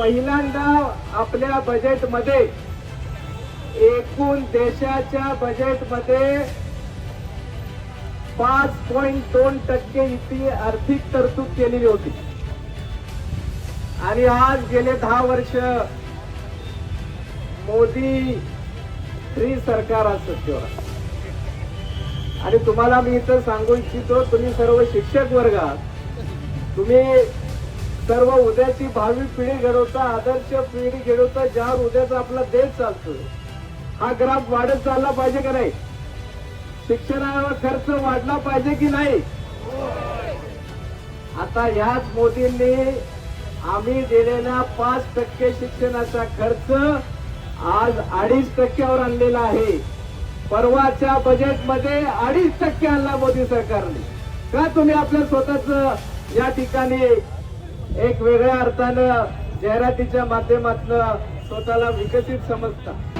पहिल्यांदा आपल्या बजेटमध्ये एकूण देशाच्या बजेटमध्ये पाच पॉईंट दोन टक्के इतकी आर्थिक तरतूद केलेली होती आणि आज गेले दहा वर्ष मोदी श्री सरकार आज सत्तेवर आणि तुम्हाला मी इथं सांगू इच्छितो तुम्ही सर्व शिक्षक वर्ग आहात. तुम्ही सर्व उद्याची भावी पिढी घडवता आदर्श पिढी घडवता ज्यावर उद्याचा आपला देश चालतोय. हा ग्राफ वाढत चालला पाहिजे का नाही? शिक्षणावर खर्च वाढला पाहिजे की नाही? आता ह्याच मोदींनी आम्ही दिलेला पाच टक्के शिक्षणाचा खर्च आज अडीच टक्क्यावर आणलेला आहे. परवाच्या बजेटमध्ये अडीच टक्के आणला मोदी सरकारने. का तुम्ही आपल्या स्वतःच या ठिकाणी एक वेगळ्या अर्थानं जाहिरातीच्या माध्यमातून स्वतःला विकसित समजता.